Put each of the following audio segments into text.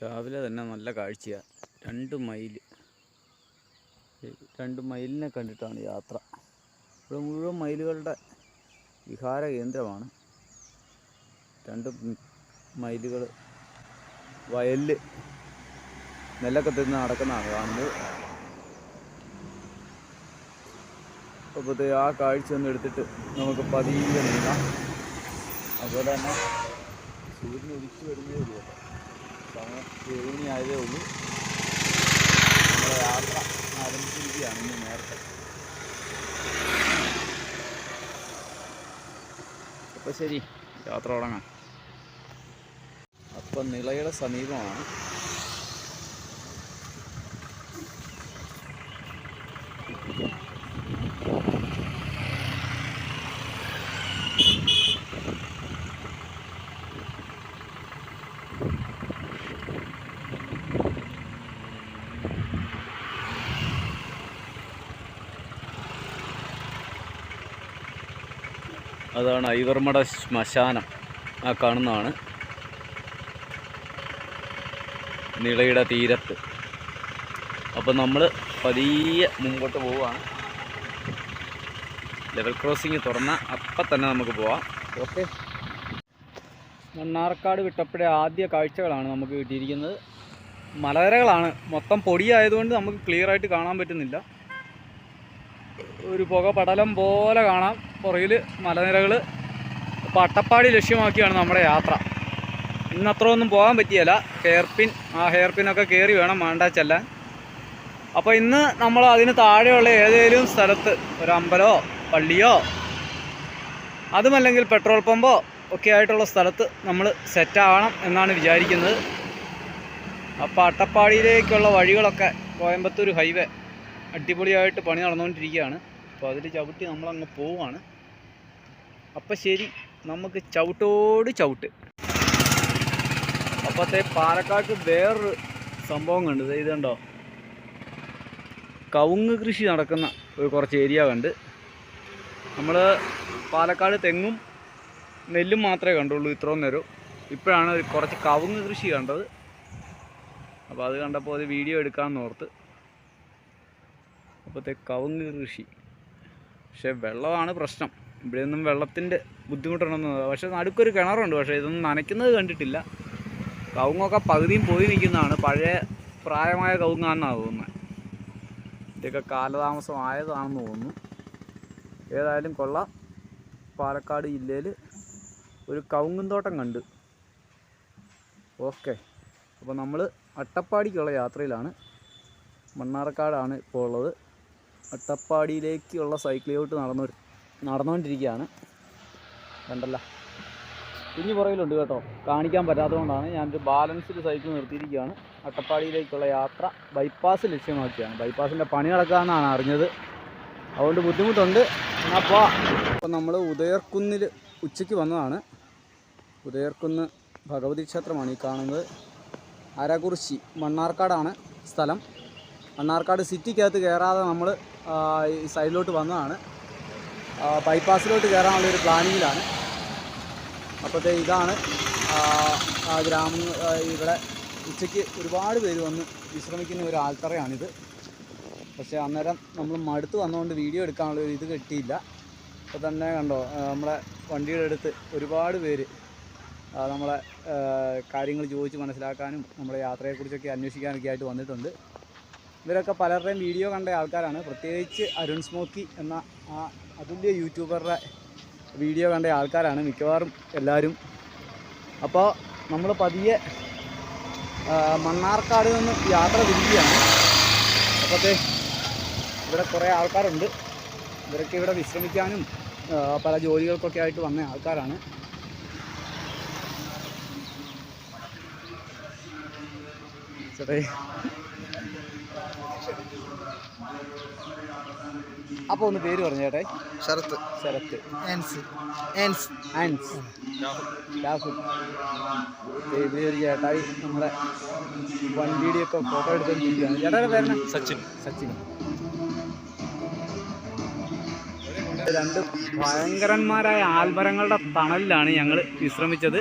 രാവിലെ തന്നെ നല്ല കാഴ്ചയാണ് രണ്ട് മൈൽ രണ്ട് മൈലിനെ കണ്ടിട്ടാണ് യാത്ര. ഇവിടെ മുഴുവൻ മൈലുകളുടെ വിഹാര കേന്ദ്രമാണ്. രണ്ട് മൈലുകൾ വയലിൽ നെല്ലൊക്കെ തിന്ന് നടക്കുന്നതാണ് കാണുന്നത്. അപ്പോൾ ആ കാഴ്ച ഒന്ന് എടുത്തിട്ട് നമുക്ക് പതിയെ നീങ്ങാം. അതുപോലെ തന്നെ സൂര്യൻ ഉദിച്ചു വരുന്നേ ഉള്ളൂ. സമയം ആയതേ ഉള്ളൂ. നമ്മുടെ യാത്ര ആരംഭിച്ചിരിക്കുകയാണ് ഇന്ന് നേരത്തെ. അപ്പോൾ ശരി യാത്ര തുടങ്ങാം. അപ്പം നിളയുടെ സമീപമാണ്. അതാണ് ഐവർമട ശ്മശാനം. ആ കാണുന്നതാണ്. നിളയുടെ തീരത്ത്. അപ്പം നമ്മൾ പതിയെ മുമ്പോട്ട് പോവുകയാണ്. ലെവൽ ക്രോസിങ് തുറന്ന അപ്പം തന്നെ നമുക്ക് പോവാം. ഓക്കെ. മണ്ണാർക്കാട് വിട്ടപ്പോഴേ ആദ്യ കാഴ്ചകളാണ് നമുക്ക് കിട്ടിയിരിക്കുന്നത്. മലനിരകളാണ് മൊത്തം പൊടിയായതുകൊണ്ട് നമുക്ക് ക്ലിയറായിട്ട് കാണാൻ പറ്റുന്നില്ല. ഒരു പുക പടലം പോലെ കാണാം. പുറകിൽ മലനിരകൾ അപ്പോൾ അട്ടപ്പാടി ലക്ഷ്യമാക്കിയാണ് നമ്മുടെ യാത്ര. ഇന്നത്ര ഒന്നും പോകാൻ പറ്റിയല്ല. ഹെയർപിൻ ആ ഹെയർപിനൊക്കെ കയറി വേണം മാണ്ടാ ചെല്ലാൻ. അപ്പോൾ ഇന്ന് നമ്മൾ അതിന് താഴെയുള്ള ഏതെങ്കിലും സ്ഥലത്ത് ഒരു അമ്പലമോ പള്ളിയോ അതുമല്ലെങ്കിൽ പെട്രോൾ പമ്പോ ഒക്കെ ആയിട്ടുള്ള സ്ഥലത്ത് നമ്മൾ സെറ്റാവണം എന്നാണ് വിചാരിക്കുന്നത്. അപ്പോൾ അട്ടപ്പാടിയിലേക്കുള്ള വഴികളൊക്കെ കോയമ്പത്തൂർ ഹൈവേ അടിപൊളിയായിട്ട് പണി നടന്നുകൊണ്ടിരിക്കുകയാണ്. അപ്പോൾ അതിൽ ചവിട്ടി നമ്മളങ്ങ് പോവുകയാണ്. അപ്പം ശരി നമുക്ക് ചവിട്ടോട് ചവിട്ട്. അപ്പോഴത്തെ പാലക്കാട്ട് വേറൊരു സംഭവം കണ്ടത് ദേ ഇത് കണ്ടോ കവുങ്ങ് കൃഷി നടക്കുന്ന ഒരു കുറച്ച് ഏരിയ കണ്ട്. നമ്മൾ പാലക്കാട് തെങ്ങും നെല്ലും മാത്രമേ കണ്ടുള്ളൂ ഇത്രയും നേരം. ഇപ്പോഴാണ് കുറച്ച് കവുങ്ങ് കൃഷി കണ്ടത്. അപ്പോൾ അത് കണ്ടപ്പോൾ അത് വീഡിയോ എടുക്കാമെന്ന് ഓർത്ത്. അപ്പോഴത്തെ കവുങ്ങ് കൃഷി. പക്ഷേ വെള്ളമാണ് പ്രശ്നം. ഇവിടെയൊന്നും വെള്ളത്തിന്റെ ബുദ്ധിമുട്ടുണ്ടെന്ന് പക്ഷേ നടുക്കൊരു കിണറുണ്ട്. പക്ഷേ ഇതൊന്നും നനയ്ക്കുന്നത് കണ്ടിട്ടില്ല. കവുങ്ങൊക്കെ പകുതിയും പോയി നിൽക്കുന്നതാണ്. പഴയ പ്രായമായ കവുങ്ങാണെന്നാണ് തോന്നുന്നത് ഇതൊക്കെ കാലതാമസമായതാണെന്ന് തോന്നുന്നു. ഏതായാലും കൊള്ളാം. പാലക്കാട് ജില്ലയിൽ ഒരു കവുങ്ങും തോട്ടം കണ്ട്. ഓക്കെ. അപ്പോൾ നമ്മൾ അട്ടപ്പാടിക്കുള്ള യാത്രയിലാണ്. മണ്ണാർക്കാടാണ് ഇപ്പോൾ ഉള്ളത്. അട്ടപ്പാടിയിലേക്കുള്ള സൈക്കിളിലോട്ട് നടന്നു നടന്നുകൊണ്ടിരിക്കുകയാണ്. കണ്ടല്ല. കുഞ്ഞു പുറകിലുണ്ട് കേട്ടോ. കാണിക്കാൻ പറ്റാത്തതുകൊണ്ടാണ് ഞാനൊരു ബാലൻസ്ഡ് സൈക്കിൾ നിർത്തിയിരിക്കുകയാണ്. അട്ടപ്പാടിയിലേക്കുള്ള യാത്ര ബൈപ്പാസ് ലക്ഷ്യമാക്കിയാണ്. ബൈപ്പാസിന്റെ പണി നടക്കാമെന്നാണ് അറിഞ്ഞത്. അതുകൊണ്ട് ബുദ്ധിമുട്ടുണ്ട്. എന്നാൽ പോവാം അപ്പോൾ നമ്മൾ ഉദയർക്കുന്നിൽ ഉച്ചയ്ക്ക് വന്നതാണ്. ഉദയർക്കുന്ന് ഭഗവതി ക്ഷേത്രമാണ് ഈ കാണുന്നത്. അരകുറിശി മണ്ണാർക്കാടാണ് സ്ഥലം. മണ്ണാർക്കാട് സിറ്റിക്കകത്ത് കയറാതെ നമ്മൾ ഈ സൈഡിലോട്ട് വന്നതാണ്. ബൈപ്പാസിലോട്ട് കയറാനുള്ള ഒരു പ്ലാനിങ്ങിലാണ് അപ്പോഴത്തെ ഇതാണ് ഗ്രാമ ഇവിടെ ഉച്ചയ്ക്ക് ഒരുപാട് പേര് വന്ന് വിശ്രമിക്കുന്ന ഒരു ആൽത്തറയാണിത്. പക്ഷേ അന്നേരം നമ്മൾ മടുത്ത് വന്നുകൊണ്ട് വീഡിയോ എടുക്കാനുള്ള ഒരു ഇത് കിട്ടിയില്ല. അപ്പോൾ തന്നെ കണ്ടോ നമ്മളെ വണ്ടിയുടെ അടുത്ത് ഒരുപാട് പേര് നമ്മളെ കാര്യങ്ങൾ ചോദിച്ച് മനസ്സിലാക്കാനും നമ്മുടെ യാത്രയെക്കുറിച്ചൊക്കെ അന്വേഷിക്കാനൊക്കെ ആയിട്ട് വന്നിട്ടുണ്ട്. ഇവരൊക്കെ പലരുടെയും വീഡിയോ കണ്ട ആൾക്കാരാണ്. പ്രത്യേകിച്ച് അരുൺ സ്മോക്കി എന്ന ആ അതുല്യ യൂട്യൂബറുടെ വീഡിയോ കണ്ട ആൾക്കാരാണ് മിക്കവാറും എല്ലാവരും. അപ്പോൾ നമ്മൾ പതിയെ മണ്ണാർക്കാട് നിന്ന് യാത്ര തിരിക്കുകയാണ്. അപ്പോഴത്തെ ഇവിടെ കുറേ ആൾക്കാരുണ്ട്. ഇവരൊക്കെ ഇവിടെ വിശ്രമിക്കാനും പല ജോലികൾക്കൊക്കെ ആയിട്ട് വന്ന ആൾക്കാരാണ്. ചേട്ടേ അപ്പോൾ ഒന്ന് പേര് പറഞ്ഞു ചേട്ടേ ശരത്ത്. ശരത്ത്. ആൻസ്. ആൻസ്. രാഹുൽ. ചേട്ടായി നമ്മുടെ വണ്ടിയുടെയൊക്കെ ഫോട്ടോ എടുത്തോണ്ടിരിക്കുകയാണ്. ചേട്ടാ പേരണ സച്ചിൻ. സച്ചിൻ. രണ്ട് ഭയങ്കരന്മാരായ ആൽമരങ്ങളുടെ തണലിലാണ് ഞങ്ങൾ വിശ്രമിച്ചത്.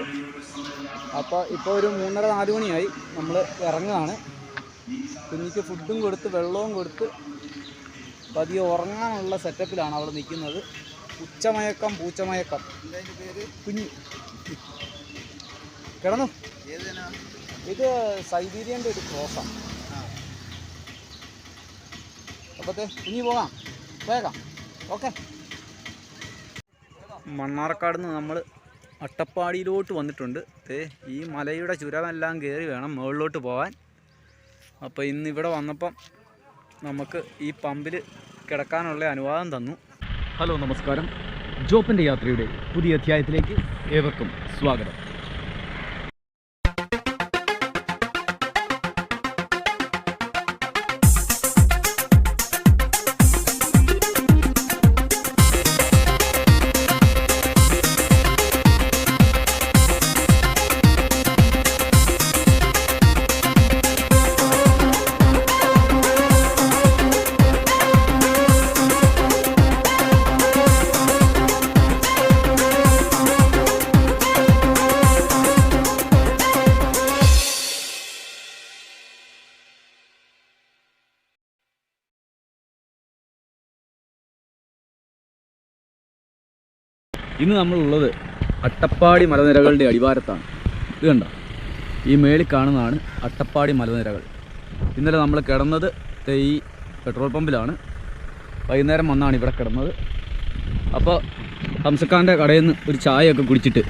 അപ്പോൾ ഇപ്പോൾ ഒരു മൂന്നര നാല് മണിയായി നമ്മൾ ഇറങ്ങുകയാണ്. കുഞ്ഞിക്ക് ഫുഡും കൊടുത്ത് വെള്ളവും കൊടുത്ത് പതിയെ ഉറങ്ങാനുള്ള സെറ്റപ്പിലാണ് അവൾ നിൽക്കുന്നത്. ഉച്ചമയക്കം പൂച്ചമയക്കം. കുഞ്ഞ്. കിടന്നു. ഇത് സൈബീരിയന്റെ ഒരു ക്രോസാണ് അപ്പത്തെ കുഞ്ഞി പോകാം. പോയേക്കാം ഓക്കെ. മണ്ണാർക്കാട് നിന്ന് നമ്മൾ അട്ടപ്പാടിയിലോട്ട് വന്നിട്ടുണ്ട്. ഈ മലയുടെ ചുരമെല്ലാം കയറി വേണം മുകളിലോട്ട് പോകാൻ അപ്പോൾ ഇന്ന് ഇവിടെ വന്നപ്പം നമുക്ക് ഈ പമ്പിൽ കിടക്കാനുള്ള അനുവാദം തന്നു. ഹലോ നമസ്കാരം. ജോപ്പിന്റെ യാത്രയുടെ പുതിയ അധ്യായത്തിലേക്ക് ഏവർക്കും സ്വാഗതം. ഇന്ന് നമ്മളുള്ളത് അട്ടപ്പാടി മലനിരകളുടെ അടിവാരത്താണ്. ഇത് കണ്ട? ഈ മേളിൽ കാണുന്നതാണ് അട്ടപ്പാടി മലനിരകൾ. ഇന്നലെ നമ്മൾ കിടന്നത് ഈ പെട്രോൾ പമ്പിലാണ്. വൈകുന്നേരം വന്നാണ് ഇവിടെ കിടന്നത്. അപ്പോൾ ഹംസക്കാന്റെ കടയിൽ നിന്ന് ഒരു ചായയൊക്കെ കുടിച്ചിട്ട്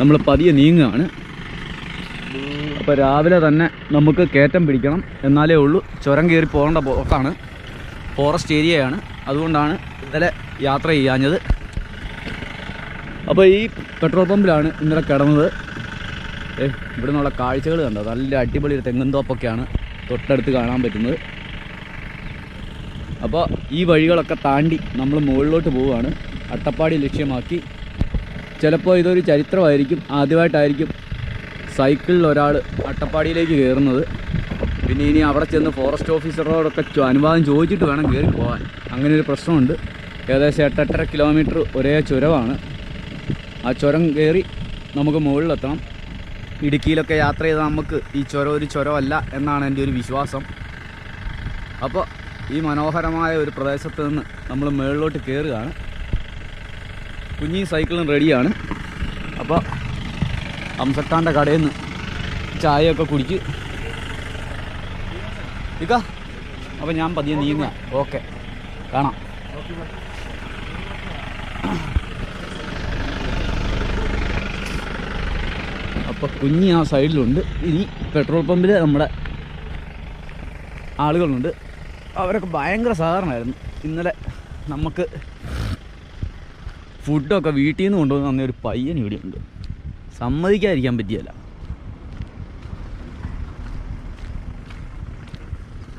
നമ്മൾ പതിയെ നീങ്ങുകയാണ്. അപ്പോൾ രാവിലെ തന്നെ നമുക്ക് കയറ്റം പിടിക്കണം. എന്നാലേ ഉള്ളൂ ചുരം കയറി പോകേണ്ട പോക്കാണ് ഫോറസ്റ്റ് ഏരിയയാണ്. അതുകൊണ്ടാണ് ഇന്നലെ യാത്ര ചെയ്യാഞ്ഞത്. അപ്പോൾ ഈ പെട്രോൾ പമ്പിലാണ് ഇന്നലെ കിടന്നത്. ഏ ഇവിടെ നിന്നുള്ള കാഴ്ചകൾ കണ്ടോ? നല്ല അടിപൊളി ഒരു തെങ്ങും തോപ്പൊക്കെയാണ് തൊട്ടടുത്ത് കാണാൻ പറ്റുന്നത്. അപ്പോൾ ഈ വഴികളൊക്കെ താണ്ടി നമ്മൾ മുകളിലോട്ട് പോവുകയാണ്. അട്ടപ്പാടി ലക്ഷ്യമാക്കി. ചിലപ്പോൾ ഇതൊരു ചരിത്രമായിരിക്കും. ആദ്യമായിട്ടായിരിക്കും സൈക്കിളിൽ ഒരാൾ അട്ടപ്പാടിയിലേക്ക് കയറുന്നത്. പിന്നെ ഇനി അവിടെ ചെന്ന് ഫോറസ്റ്റ് ഓഫീസറോടൊക്കെ അനുവാദം ചോദിച്ചിട്ട് വേണം കയറി പോകാൻ അങ്ങനെ ഒരു പ്രശ്നമുണ്ട്. ഏകദേശം എട്ടെട്ടര കിലോമീറ്റർ ഒരേ ചുരമാണ്. ആ ചുരം കയറി നമുക്ക് മുകളിലെത്തണം. ഇടുക്കിയിലൊക്കെ യാത്ര ചെയ്താൽ നമുക്ക് ഈ ചുരം ഒരു ചുരമല്ല എന്നാണ് എന്റെ ഒരു വിശ്വാസം. അപ്പോൾ ഈ മനോഹരമായ ഒരു പ്രദേശത്ത് നിന്ന് നമ്മൾ മുകളിലോട്ട് കയറുകയാണ്. കുഞ്ഞി സൈക്കിളും റെഡിയാണ്. അപ്പോൾ അംസക്കാന്റെ കടയിൽ നിന്ന് ചായയൊക്കെ കുടിക്ക് ഇക്ക അപ്പോൾ ഞാൻ പതിയെ നീങ്ങുക. ഓക്കെ. കാണാം. അപ്പോൾ കുഞ്ഞി ആ സൈഡിലുണ്ട്. ഇനി പെട്രോൾ പമ്പിൽ നമ്മുടെ ആളുകളുണ്ട്. അവരൊക്കെ ഭയങ്കര സാധാരണമായിരുന്നു ഇന്നലെ നമുക്ക് ഫുഡൊക്കെ വീട്ടിൽ നിന്ന് കൊണ്ടുവന്ന് തന്ന ഒരു പയ്യൻ ഇവിടെ ഉണ്ട് സമ്മതിക്കാതിരിക്കാൻ പറ്റിയല്ല.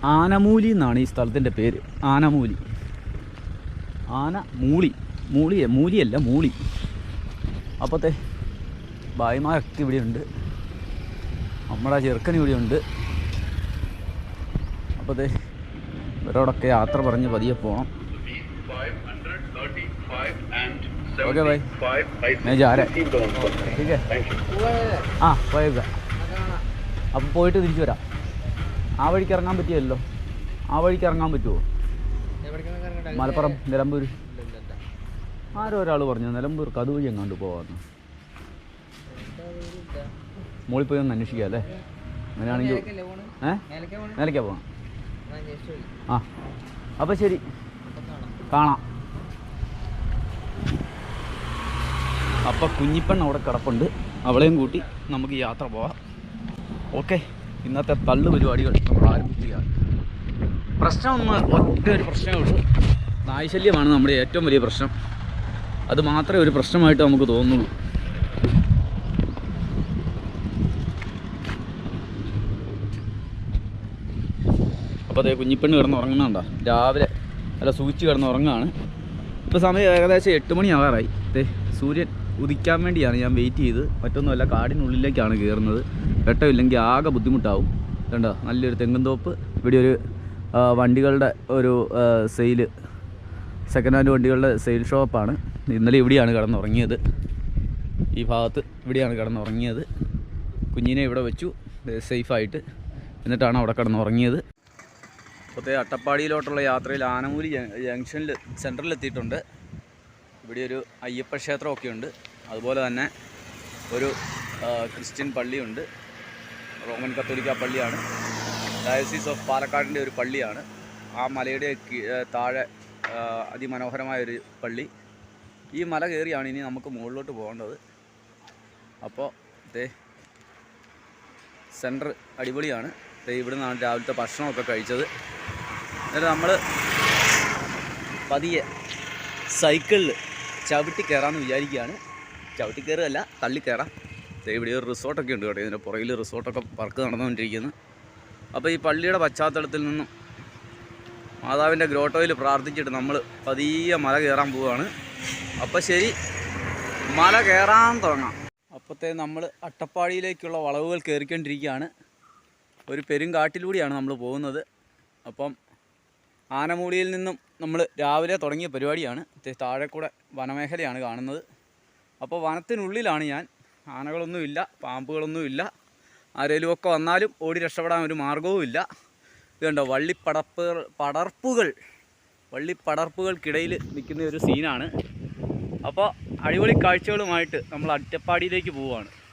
ആനമൂലി എന്നാണ് ഈ സ്ഥലത്തിന്റെ പേര്. ആനമൂലി. ആന മൂളി മൂളിയ മൂലിയല്ല മൂളി. അപ്പോഴത്തെ ഭായിമാരൊക്കെ ഇവിടെയുണ്ട്. നമ്മുടെ ചെറുക്കൻ ഇവിടെയുണ്ട്. അപ്പോൾ അതെ ഇവരോടൊക്കെ യാത്ര പറഞ്ഞ് പതിയെ പോകണം ഓക്കെ ബൈ ഞാൻ ജാരേ ആ പോയേക്ക. അപ്പോൾ പോയിട്ട് തിരിച്ചു വരാം. ആ വഴിക്ക് ഇറങ്ങാൻ പറ്റിയല്ലോ. ആ വഴിക്ക് ഇറങ്ങാൻ പറ്റുമോ മലപ്പുറം നിലമ്പൂർ ആരോ ഒരാൾ പറഞ്ഞു നിലമ്പൂർ കഥ വഴി എങ്ങാണ്ട് പോകാമെന്ന് മുകളിൽ പോയി ഒന്ന് അന്വേഷിക്കാം അല്ലേ? അങ്ങനെയാണെങ്കിൽ ഏ? നിലയ്ക്കാ പോവാം. ആ. അപ്പോൾ ശരി. കാണാം. അപ്പോൾ കുഞ്ഞിപ്പെണ്ണ അവിടെ കിടപ്പുണ്ട്. അവളെയും കൂട്ടി നമുക്ക് യാത്ര പോവാം. ഓക്കെ. ഇന്നത്തെ തള്ളു പരിപാടികൾ നമ്മൾ ആരംഭിക്കുകയാണ്. ഒന്ന് ഒറ്റ ഒരു പ്രശ്നമേ ഉള്ളൂ. നായ്ശല്യമാണ് നമ്മുടെ ഏറ്റവും വലിയ പ്രശ്നം. അത് മാത്രമേ ഒരു പ്രശ്നമായിട്ട് നമുക്ക് തോന്നുള്ളൂ. അപ്പോൾ അതേ കുഞ്ഞിപ്പെണ്ണ് കിടന്ന് ഉറങ്ങുന്നുണ്ടോ രാവിലെ അല്ല സൂചിച്ച് കിടന്ന് ഉറങ്ങാണ് ഇപ്പോൾ സമയം ഏകദേശം എട്ട് മണി ആവാറായി. ദേ സൂര്യൻ ഉദിക്കാൻ വേണ്ടിയാണ് ഞാൻ വെയിറ്റ് ചെയ്ത്. മറ്റൊന്നുമല്ല കാടിനുള്ളിലേക്കാണ് കയറുന്നത് വെട്ടമില്ലെങ്കിൽ ആകെ ബുദ്ധിമുട്ടാവും. കണ്ടോ? നല്ലൊരു തെങ്ങുംതോപ്പ്. ഇവിടെ ഒരു വണ്ടികളുടെ ഒരു സെയിൽ സെക്കൻഡ് ഹാൻഡ് വണ്ടികളുടെ സെയിൽ ഷോപ്പാണ് ഇന്നലെ ഇവിടെയാണ് കിടന്നുറങ്ങിയത്. ഈ ഭാഗത്ത് ഇവിടെയാണ് കിടന്നുറങ്ങിയത്. കുഞ്ഞിനെ ഇവിടെ വെച്ചു. സേഫായിട്ട് എന്നിട്ടാണ് അവിടെ കിടന്ന് അപ്പോഴത്തെ അട്ടപ്പാടിയിലോട്ടുള്ള യാത്രയിൽ ആനമൂലി ജംഗ്ഷനിൽ സെന്ററിൽ എത്തിയിട്ടുണ്ട്. ഇവിടെ ഒരു അയ്യപ്പ ക്ഷേത്രമൊക്കെ ഉണ്ട്. അതുപോലെ തന്നെ ഒരു ക്രിസ്ത്യൻ പള്ളിയുണ്ട്. റോമൻ കത്തോലിക്ക പള്ളിയാണ്. ഡയസീസ് ഓഫ് പാലക്കാടിന്റെ ഒരു പള്ളിയാണ്. ആ മലയുടെ താഴെ അതിമനോഹരമായൊരു പള്ളി. ഈ മല കയറിയാണ് ഇനി നമുക്ക് മുകളിലോട്ട് പോകേണ്ടത്. അപ്പോൾ ദേ സെന്റർ അടിപൊളിയാണ്. ഇവിടെ നിന്നാണ് രാവിലത്തെ ഭക്ഷണമൊക്കെ കഴിച്ചത്. എന്നിട്ട് നമ്മൾ പതിയെ സൈക്കിളിൽ ചവിട്ടി കയറാമെന്ന് വിചാരിക്കുകയാണ്. ചവിട്ടി കയറുകയല്ല തള്ളി കയറാം. ഇവിടെ ഒരു റിസോർട്ടൊക്കെ ഉണ്ട് കേട്ടോ ഇതിന്റെ പുറകിൽ റിസോർട്ടൊക്കെ വർക്ക് നടന്നുകൊണ്ടിരിക്കുന്നു. അപ്പോൾ ഈ പള്ളിയുടെ പശ്ചാത്തലത്തിൽ നിന്നും മാതാവിന്റെ ഗ്രോട്ടോയിൽ പ്രാർത്ഥിച്ചിട്ട് നമ്മൾ പതിയെ മല കയറാൻ പോവുകയാണ്. അപ്പോൾ ശരി മല കയറാൻ തുടങ്ങാം. അപ്പോഴത്തെ നമ്മൾ അട്ടപ്പാടിയിലേക്കുള്ള വളവുകൾ കയറിക്കൊണ്ടിരിക്കുകയാണ്. ഒരു പെരുങ്കാട്ടിലൂടെയാണ് നമ്മൾ പോകുന്നത്. അപ്പം ആനമൂടിയിൽ നിന്നും നമ്മൾ രാവിലെ തുടങ്ങിയ പരിപാടിയാണ്. താഴെക്കൂടെ താഴെ കൂടെ വനമേഖലയാണ് കാണുന്നത്. അപ്പോൾ വനത്തിനുള്ളിലാണ് ഞാൻ. ആനകളൊന്നുമില്ല പാമ്പുകളൊന്നുമില്ല. ആരേലുമൊക്കെ വന്നാലും ഓടി രക്ഷപ്പെടാൻ ഒരു മാർഗവുമില്ല ഇത് കണ്ടോ വള്ളിപ്പടപ്പുകൾ പടർപ്പുകൾ വള്ളിപ്പടർപ്പുകൾക്കിടയിൽ നിൽക്കുന്ന ഒരു സീനാണ്. അപ്പോൾ അടിപൊളി കാഴ്ചകളുമായിട്ട് നമ്മൾ അറ്റപ്പാടിയിലേക്ക് പോവുകയാണ്.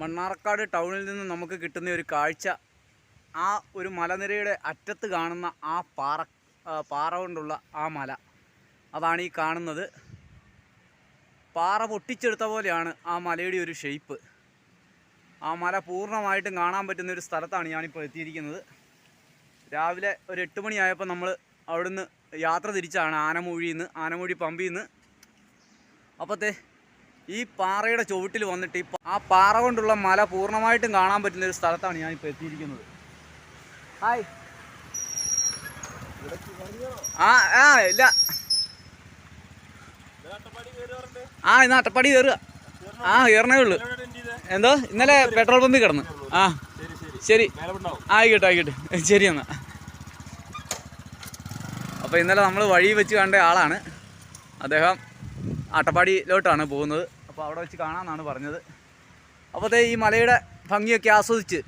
മണ്ണാർക്കാട് ടൗണിൽ നിന്ന് നമുക്ക് കിട്ടുന്ന ഒരു കാഴ്ച ആ ഒരു മലനിരയുടെ അറ്റത്ത് കാണുന്ന ആ പാറ പാറ കൊണ്ടുള്ള ആ മല. അതാണ് ഈ കാണുന്നത്. പാറ പൊട്ടിച്ചെടുത്ത പോലെയാണ് ആ മലയുടെ ഒരു ഷെയ്പ്പ് ആ മല പൂർണമായിട്ടും കാണാൻ പറ്റുന്ന ഒരു സ്ഥലത്താണ് ഞാനിപ്പോൾ എത്തിയിരിക്കുന്നത്. രാവിലെ ഒരു എട്ട് മണിയായപ്പോൾ നമ്മൾ അവിടുന്ന് യാത്ര തിരിച്ചാണ് ആനമൂഴിയിൽ നിന്ന് ആനമൂഴി പമ്പിൽ നിന്ന് അപ്പോഴത്തെ ഈ പാറയുടെ ചുവട്ടിൽ വന്നിട്ട് ആ പാറ കൊണ്ടുള്ള മല പൂർണമായിട്ടും കാണാൻ പറ്റുന്ന ഒരു സ്ഥലത്താണ് ഞാൻ ഞാനിപ്പോൾ എത്തിയിരിക്കുന്നത്. ഹായ്. ആ ആ ഇല്ല. ആ ഇന്ന് അട്ടപ്പാടി കയറുക. ആ കയറണേ ഉള്ളു. എന്തോ? ഇന്നലെ പെട്രോൾ പമ്പിൽ കിടന്നു. ആ. ശരി. ആയിക്കോട്ടെ ആയിക്കോട്ടെ. ശരി എന്നാ. അപ്പോൾ ഇന്നലെ നമ്മൾ വഴി വെച്ച് കണ്ട ആളാണ്. അദ്ദേഹം അട്ടപ്പാടിയിലോട്ടാണ് പോകുന്നത്. അപ്പോൾ അവിടെ വെച്ച് കാണാമെന്നാണ് പറഞ്ഞത്. അപ്പോഴത്തെ ഈ മലയുടെ ഭംഗിയൊക്കെ ആസ്വദിച്ച്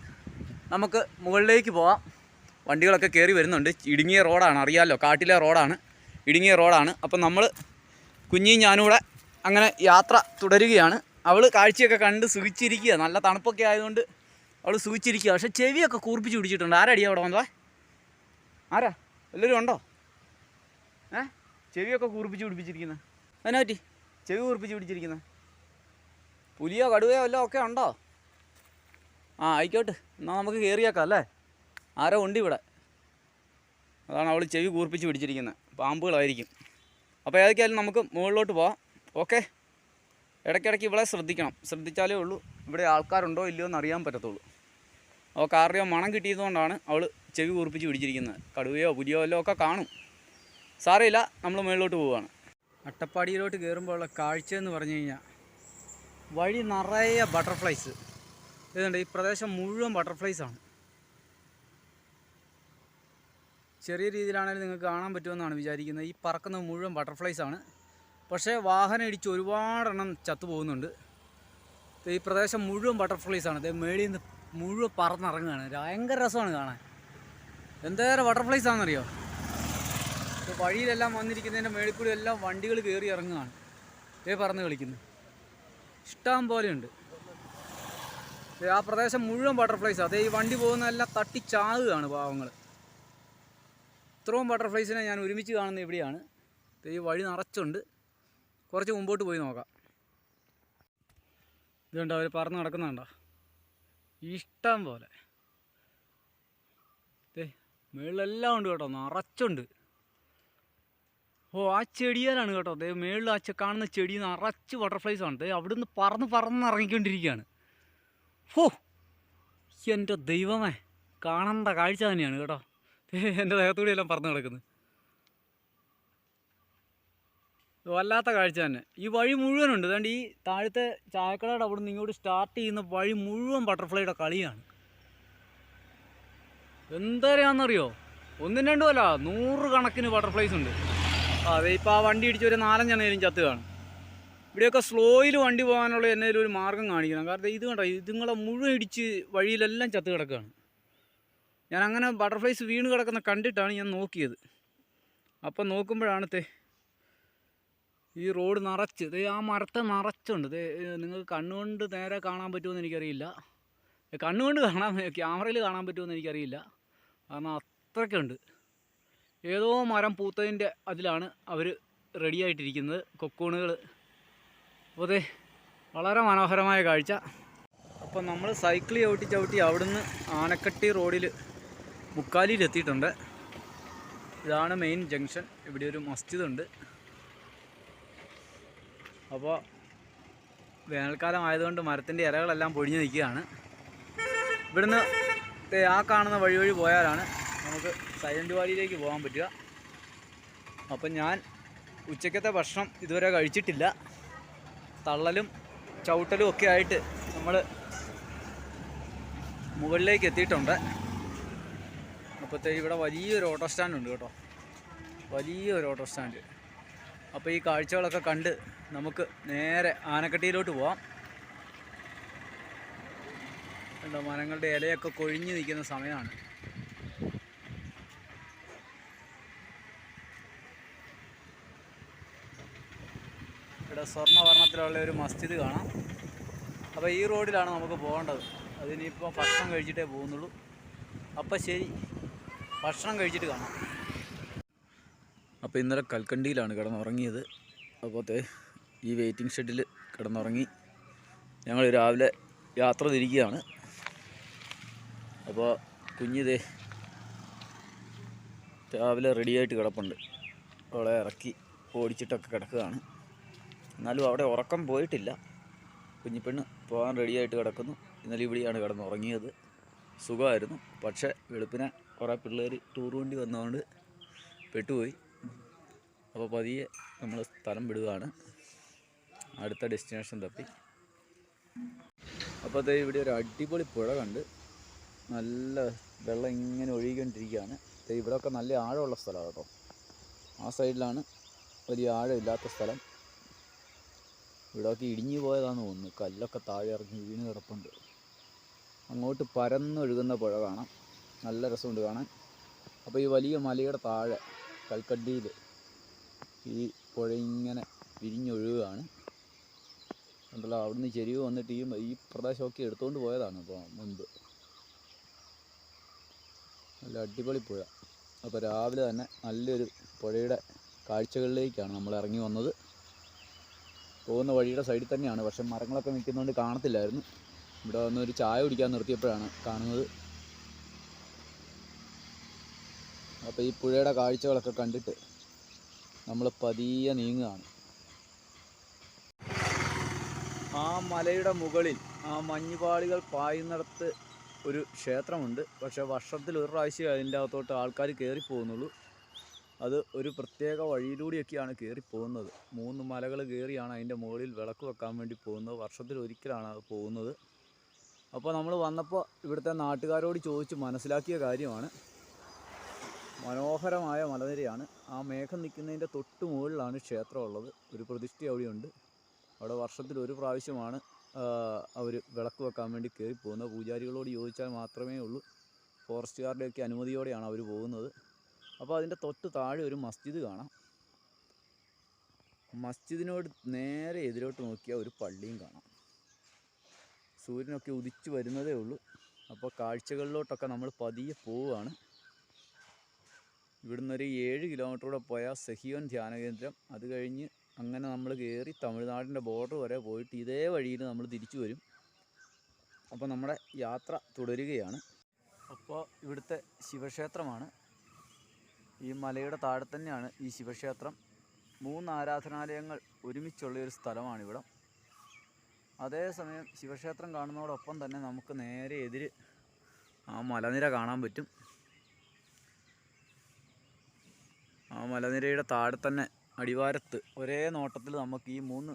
നമുക്ക് മുകളിലേക്ക് പോവാം. വണ്ടികളൊക്കെ കയറി വരുന്നുണ്ട്. ഇടുങ്ങിയ റോഡാണ് അറിയാമല്ലോ കാട്ടിലെ റോഡാണ് ഇടുങ്ങിയ റോഡാണ്. അപ്പം നമ്മൾ കുഞ്ഞിയും ഞാനൂടെ അങ്ങനെ യാത്ര തുടരുകയാണ്. അവൾ കാഴ്ചയൊക്കെ കണ്ട് സുഖിച്ചിരിക്കുക. നല്ല തണുപ്പൊക്കെ ആയതുകൊണ്ട് അവൾ സുഖിച്ചിരിക്കുക. പക്ഷെ ചെവിയൊക്കെ കൂർപ്പിച്ച് പിടിച്ചിട്ടുണ്ട്. ആരടിയാ അവിടെ വന്നതാ? ആരാ? എല്ലാവരും ഉണ്ടോ? ഏ? ചെവിയൊക്കെ കൂർപ്പിച്ച് പിടിപ്പിച്ചിരിക്കുന്നത് അതിനെ പറ്റി? ചെവി കൂർപ്പിച്ച് പിടിച്ചിരിക്കുന്നത് പുലിയോ കടുവയോ വല്ലതും ഒക്കെ ഉണ്ടോ? ആ ആയിക്കോട്ടെ. എന്നാൽ നമുക്ക് കയറിയേക്കാം അല്ലേ? ആരോ ഉണ്ട് ഇവിടെ. അതാണ് അവൾ ചെവി കൂർപ്പിച്ച് പിടിച്ചിരിക്കുന്നത് പാമ്പുകളായിരിക്കും. അപ്പോൾ ഏതൊക്കെയായാലും നമുക്ക് മുകളിലോട്ട് പോവാം. ഓക്കെ? ഇടയ്ക്കിടയ്ക്ക് ഇവിടെ ശ്രദ്ധിക്കണം. ശ്രദ്ധിച്ചാലേ ഉള്ളൂ. ഇവിടെ ആൾക്കാരുണ്ടോ ഇല്ലയോ എന്ന് അറിയാൻ പറ്റത്തുള്ളൂ. അപ്പോൾ കാറിയോ മണം കിട്ടിയതുകൊണ്ടാണ് അവൾ ചെവി കൂർപ്പിച്ച് പിടിച്ചിരിക്കുന്നത് കടുവയോ പുലിയോ വല്ലതും ഒക്കെ കാണും. സാരമില്ല നമ്മൾ മുകളിലോട്ട് പോവുകയാണ് അട്ടപ്പാടിയിലോട്ട് കയറുമ്പോഴുള്ള കാഴ്ച എന്ന് പറഞ്ഞു കഴിഞ്ഞാൽ വഴി നിറയെ ബട്ടർഫ്ലൈസ് ഇതുണ്ട് ഈ പ്രദേശം മുഴുവൻ ബട്ടർഫ്ലൈസ് ആണ്. ചെറിയ രീതിയിലാണെങ്കിലും നിങ്ങൾക്ക് കാണാൻ പറ്റുമെന്നാണ് വിചാരിക്കുന്നത്. ഈ പറക്കുന്ന മുഴുവൻ ബട്ടർഫ്ലൈസ് ആണ്. പക്ഷേ വാഹനം ഇടിച്ച് ഒരുപാടെണ്ണം ചത്തു പോകുന്നുണ്ട്. ഈ പ്രദേശം മുഴുവൻ ബട്ടർഫ്ലൈസ് ആണ്. ഇത് മേളിൽ നിന്ന് മുഴുവൻ പറന്നിറങ്ങുകയാണ്. ഭയങ്കര രസമാണ് കാണാൻ. എന്തേറെ ബട്ടർഫ്ലൈസ് ആണെന്നറിയോ? വഴിയിലെല്ലാം വന്നിരിക്കുന്നതിന്റെ മേളിൽ കൂടി എല്ലാം വണ്ടികൾ കയറി ഇറങ്ങുകയാണ്. ഇതേ പറന്ന് കളിക്കുന്നു. ഇഷ്ടം പോലെയുണ്ട് ആ പ്രദേശം മുഴുവൻ ബട്ടർഫ്ലൈസ് അതേ ഈ വണ്ടി പോകുന്നതെല്ലാം തട്ടി ചാകുകയാണ് പാവങ്ങൾ ഇത്രയും ബട്ടർഫ്ലൈസിനെ ഞാൻ ഒരുമിച്ച് കാണുന്ന ഇവിടെയാണ്. ഈ വഴി നിറച്ചുണ്ട്. കുറച്ച് മുമ്പോട്ട് പോയി നോക്കാം. ഇതുണ്ട്? അവർ പറന്ന് നടക്കുന്നുണ്ടോ? ഇഷ്ടം പോലെ. ദേ മേളിലെല്ലാം ഉണ്ട് കേട്ടോ. നിറച്ചുണ്ട്. ഓ ആ ചെടിയാലാണ് കേട്ടോ. അതേ മേളിൽ ചെ- കാണുന്ന ചെടി നിറച്ച് ബട്ടർഫ്ലൈസ് ആണ്. അവിടെ നിന്ന് പറന്ന് പറന്ന് ഇറങ്ങിക്കൊണ്ടിരിക്കുകയാണ്. ഹോ എന്റെ ദൈവമേ കാണേണ്ട കാഴ്ച തന്നെയാണ് കേട്ടോ. എന്റെ ദേഹത്തൂടെ എല്ലാം പറന്ന് കിടക്കുന്നത് വല്ലാത്ത കാഴ്ച തന്നെ. ഈ വഴി മുഴുവനുണ്ട്. അതുകൊണ്ട് ഈ താഴത്തെ ചായക്കടയുടെ അവിടെ നിന്ന് ഇങ്ങോട്ട് സ്റ്റാർട്ട് ചെയ്യുന്ന വഴി മുഴുവൻ ബട്ടർഫ്ലൈയുടെ കളിയാണ്. എന്തരയാണെന്നറിയോ? ഒന്നും രണ്ടുമല്ല നൂറ് കണക്കിന് ബട്ടർഫ്ലൈസ് ഉണ്ട്. ആ, ഇപ്പോൾ ആ വണ്ടി ഇടിച്ച് ഒരു നാലഞ്ചെണ്ണയിലും ചത്ത് കാണും. ഇവിടെയൊക്കെ സ്ലോയിൽ വണ്ടി പോകാനുള്ള എന്തെങ്കിലും ഒരു മാർഗം കാണിക്കണം. കാരണം ഇത് കണ്ടോ ഇതുങ്ങളെ മുഴുവൻ ഇടിച്ച് വഴിയിലെല്ലാം ചത്ത് കിടക്കുകയാണ് ഞാൻ അങ്ങനെ ബട്ടർഫ്ലൈസ് വീണ് കിടക്കുന്ന കണ്ടിട്ടാണ് ഞാൻ നോക്കിയത്. അപ്പം നോക്കുമ്പോഴാണ് തേ ഈ റോഡ് നിറച്ച് ദേ ആ മരത്തെ നിറച്ചുണ്ട്. ദേ നിങ്ങൾക്ക് കണ്ണുകൊണ്ട് നേരെ കാണാൻ പറ്റുമെന്ന് എനിക്കറിയില്ല. കണ്ണുകൊണ്ട് കാണാൻ ക്യാമറയിൽ കാണാൻ പറ്റുമെന്ന് എനിക്കറിയില്ല. കാരണം അത്രയ്ക്കുണ്ട്. ഏതോ മരം പൂത്തതിന്റെ അതിലാണ് അവർ റെഡിയായിട്ടിരിക്കുന്നത് കൊക്കൂണുകൾ. അപ്പോൾ അതെ വളരെ മനോഹരമായ കാഴ്ച. അപ്പോൾ നമ്മൾ സൈക്കിൾ ചവിട്ടി ചവിട്ടി അവിടുന്ന് ആനക്കട്ടി റോഡിൽ മുക്കാലിയിൽ എത്തിയിട്ടുണ്ട് ഇതാണ് മെയിൻ ജംഗ്ഷൻ. ഇവിടെ ഒരു മസ്ജിദ് ഉണ്ട്. അപ്പോൾ വേനൽക്കാലം ആയതുകൊണ്ട് മരത്തിന്റെ ഇലകളെല്ലാം പൊഴിഞ്ഞു നിൽക്കുകയാണ്. ഇവിടുന്ന് ആ കാണുന്ന വഴി വഴി പോയാലാണ് നമുക്ക് സൈലന്റ് വാലിയിലേക്ക് പോകാൻ പറ്റുക. അപ്പം ഞാൻ ഉച്ചക്കത്തെ ഭക്ഷണം ഇതുവരെ കഴിച്ചിട്ടില്ല. തള്ളലും ചവിട്ടലും ഒക്കെ ആയിട്ട് നമ്മൾ മുകളിലേക്ക് എത്തിയിട്ടുണ്ട്. അപ്പോഴത്തേക്ക് ഇവിടെ വലിയൊരു ഓട്ടോ സ്റ്റാൻഡ് ഉണ്ട് കേട്ടോ. വലിയൊരു ഓട്ടോ സ്റ്റാൻഡ്. അപ്പോൾ ഈ കാഴ്ചകളൊക്കെ കണ്ട് നമുക്ക് നേരെ ആനക്കട്ടിയിലോട്ട് പോവാം. എന്താ മരങ്ങളുടെ ഇലയൊക്കെ കൊഴിഞ്ഞു നിൽക്കുന്ന സമയമാണ്. ഇവിടെ സ്വർണവർണത്തിലുള്ള ഒരു മസ്ജിദ് കാണാം. അപ്പോൾ ഈ റോഡിലാണ് നമുക്ക് പോകേണ്ടത്. അതിനിപ്പോൾ ഭക്ഷണം കഴിച്ചിട്ടേ പോകുന്നുള്ളൂ. അപ്പോൾ ശരി ഭക്ഷണം കഴിച്ചിട്ട് കാണാം. അപ്പോൾ ഇന്നലെ കൽക്കണ്ടിയിലാണ് കിടന്നുറങ്ങിയത്. അപ്പോഴത്തെ ഈ വെയിറ്റിംഗ് ഷെഡിൽ കിടന്നുറങ്ങി. ഞങ്ങൾ രാവിലെ യാത്ര തിരിക്കുകയാണ്. അപ്പോൾ കുഞ്ഞിതേ രാവിലെ റെഡിയായിട്ട് കിടപ്പുണ്ട്. അവളെ ഇറക്കി ഓടിച്ചിട്ടൊക്കെ കിടക്കുകയാണ്. എന്നാലും അവിടെ ഉറക്കം പോയിട്ടില്ല. കുഞ്ഞിപ്പെണ്ണ് പോകാൻ റെഡിയായിട്ട് കിടക്കുന്നു. ഇന്നലെ ഇവിടെയാണ് കിടന്നുറങ്ങിയത് സുഖമായിരുന്നു. പക്ഷേ വെളുപ്പിനെ കുറേ പിള്ളേർ ടൂർ വണ്ടി വന്നതുകൊണ്ട് പെട്ടുപോയി. അപ്പോൾ പതിയെ നമ്മൾ സ്ഥലം വിടുകയാണ്. അടുത്ത ഡെസ്റ്റിനേഷൻ തപ്പി. അപ്പോൾ അതേ ഇവിടെ ഒരു അടിപൊളി പുഴ കണ്ട് നല്ല വെള്ളം ഇങ്ങനെ ഒഴുകിക്കൊണ്ടിരിക്കുകയാണ്. ഇവിടെയൊക്കെ നല്ല ആഴമുള്ള സ്ഥലമാണ് കേട്ടോ. ആ സൈഡിലാണ് വലിയ ആഴമില്ലാത്ത സ്ഥലം. ഇവിടെയൊക്കെ ഇടിഞ്ഞു പോയതാണെന്ന് തോന്നുന്നു. കല്ലൊക്കെ താഴെ ഇറങ്ങി വീണ് കിടപ്പുണ്ട്. അങ്ങോട്ട് പരന്നൊഴുകുന്ന പുഴ കാണാം. നല്ല രസമുണ്ട് കാണാൻ. അപ്പോൾ ഈ വലിയ മലയുടെ താഴെ കൽക്കട്ടിയിൽ ഈ പുഴ ഇങ്ങനെ വിരിഞ്ഞൊഴുകുകയാണ് ഉണ്ടല്ലോ അവിടുന്ന് ചെരിവ് വന്നിട്ട് ഈ ഈ പ്രദേശമൊക്കെ എടുത്തുകൊണ്ട് പോയതാണ് ഇപ്പോൾ മുൻപ്. നല്ല അടിപൊളി പുഴ. അപ്പോൾ രാവിലെ തന്നെ നല്ലൊരു പുഴയുടെ കാഴ്ചകളിലേക്കാണ് നമ്മൾ ഇറങ്ങി വന്നത്. പോകുന്ന വഴിയുടെ സൈഡിൽ തന്നെയാണ്. പക്ഷെ മരങ്ങളൊക്കെ നിൽക്കുന്നതുകൊണ്ട് കാണത്തില്ലായിരുന്നു. ഇവിടെ വന്ന് ഒരു ചായ കുടിക്കാൻ നിർത്തിയപ്പോഴാണ് കാണുന്നത്. അപ്പോൾ ഈ പുഴയുടെ കാഴ്ചകളൊക്കെ കണ്ടിട്ട് നമ്മൾ പതിയെ നീങ്ങുകയാണ്. ആ മലയുടെ മുകളിൽ ആ മഞ്ഞുപാളികൾ പായുന്നിടത്ത് ഒരു ക്ഷേത്രമുണ്ട്. പക്ഷേ വർഷത്തിൽ ഒരു പ്രാവശ്യം അതിന്റെ അകത്തോട്ട് ആൾക്കാർ കയറി പോകുന്നുള്ളൂ അത് ഒരു പ്രത്യേക വഴിയിലൂടെയൊക്കെയാണ് കയറി പോകുന്നത്. മൂന്ന് മലകൾ കയറിയാണ് അതിന്റെ മുകളിൽ വിളക്ക് വെക്കാൻ വേണ്ടി പോകുന്നത്. വർഷത്തിൽ ഒരിക്കലാണ് അത് പോകുന്നത്. അപ്പോൾ നമ്മൾ വന്നപ്പോൾ ഇവിടുത്തെ നാട്ടുകാരോട് ചോദിച്ച് മനസ്സിലാക്കിയ കാര്യമാണ്. മനോഹരമായ മലനിരയാണ്. ആ മേഘം നിൽക്കുന്നതിന്റെ തൊട്ട് മുകളിലാണ് ക്ഷേത്രമുള്ളത്. ഒരു പ്രതിഷ്ഠ അവിടെയുണ്ട്. അവിടെ വർഷത്തിൽ ഒരു പ്രാവശ്യമാണ് അവർ വിളക്ക് വെക്കാൻ വേണ്ടി കയറി പോകുന്നത്. പൂജാരികളോട് ചോദിച്ചാൽ മാത്രമേ ഉള്ളൂ. ഫോറസ്റ്റുകാരുടെയൊക്കെ അനുമതിയോടെയാണ് അവർ പോകുന്നത്. അപ്പോൾ അതിന്റെ തൊട്ട് താഴെ ഒരു മസ്ജിദ് കാണാം. മസ്ജിദിനോട് നേരെ എതിരോട്ട് നോക്കിയാൽ ഒരു പള്ളിയും കാണാം. സൂര്യനൊക്കെ ഉദിച്ചു വരുന്നതേ ഉള്ളൂ. അപ്പോൾ കാഴ്ചകളിലോട്ടൊക്കെ നമ്മൾ പതിയെ പോവുകയാണ്. ഇവിടുന്ന് ഒരു ഏഴ് കിലോമീറ്ററൂടെ പോയാൽ സഹിയോൻ ധ്യാന കേന്ദ്രം. അത് കഴിഞ്ഞ് അങ്ങനെ നമ്മൾ കയറി തമിഴ്നാടിന്റെ ബോർഡർ വരെ പോയിട്ട് ഇതേ വഴിയിൽ നമ്മൾ തിരിച്ചു വരും. അപ്പോൾ നമ്മുടെ യാത്ര തുടരുകയാണ്. അപ്പോൾ ഇവിടുത്തെ ശിവക്ഷേത്രമാണ്. ഈ മലയുടെ താഴെ തന്നെയാണ് ഈ ശിവക്ഷേത്രം. മൂന്ന് ആരാധനാലയങ്ങൾ ഒരുമിച്ചുള്ള ഒരു സ്ഥലമാണ് അതേസമയം ശിവക്ഷേത്രം കാണുന്നതോടൊപ്പം തന്നെ നമുക്ക് നേരെ എതിര് ആ മലനിര കാണാൻ പറ്റും. ആ മലനിരയുടെ താഴെ തന്നെ അടിവാരത്ത് ഒരേ നോട്ടത്തിൽ നമുക്ക് ഈ മൂന്ന്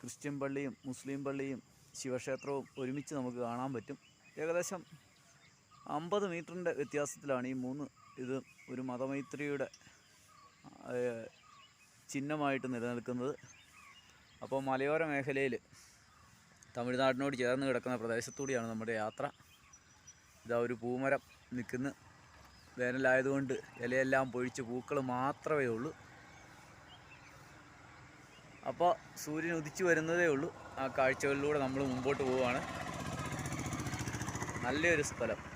ക്രിസ്ത്യൻ പള്ളിയും മുസ്ലിം പള്ളിയും ശിവക്ഷേത്രവും ഒരുമിച്ച് നമുക്ക് കാണാൻ പറ്റും. ഏകദേശം അമ്പത് മീറ്ററിന്റെ വ്യത്യാസത്തിലാണ് ഈ മൂന്ന് ഇത് ഒരു മതമൈത്രിയുടെ ചിഹ്നമായിട്ട് നിലനിൽക്കുന്നത്. അപ്പോൾ മലയോര മേഖലയിൽ തമിഴ്നാടിനോട് ചേർന്ന് കിടക്കുന്ന പ്രദേശത്തൂടെയാണ് നമ്മുടെ യാത്ര. ഇതാ ഒരു പൂമരം നിൽക്കുന്ന. വേനലായതുകൊണ്ട് ഇലയെല്ലാം പൊഴിച്ച് പൂക്കൾ മാത്രമേ ഉള്ളൂ. അപ്പോൾ സൂര്യൻ ഉദിച്ചു വരുന്നതേ ഉള്ളൂ. ആ കാഴ്ചകളിലൂടെ നമ്മൾ മുമ്പോട്ട് പോവുകയാണ്. നല്ലൊരു സ്ഥലം.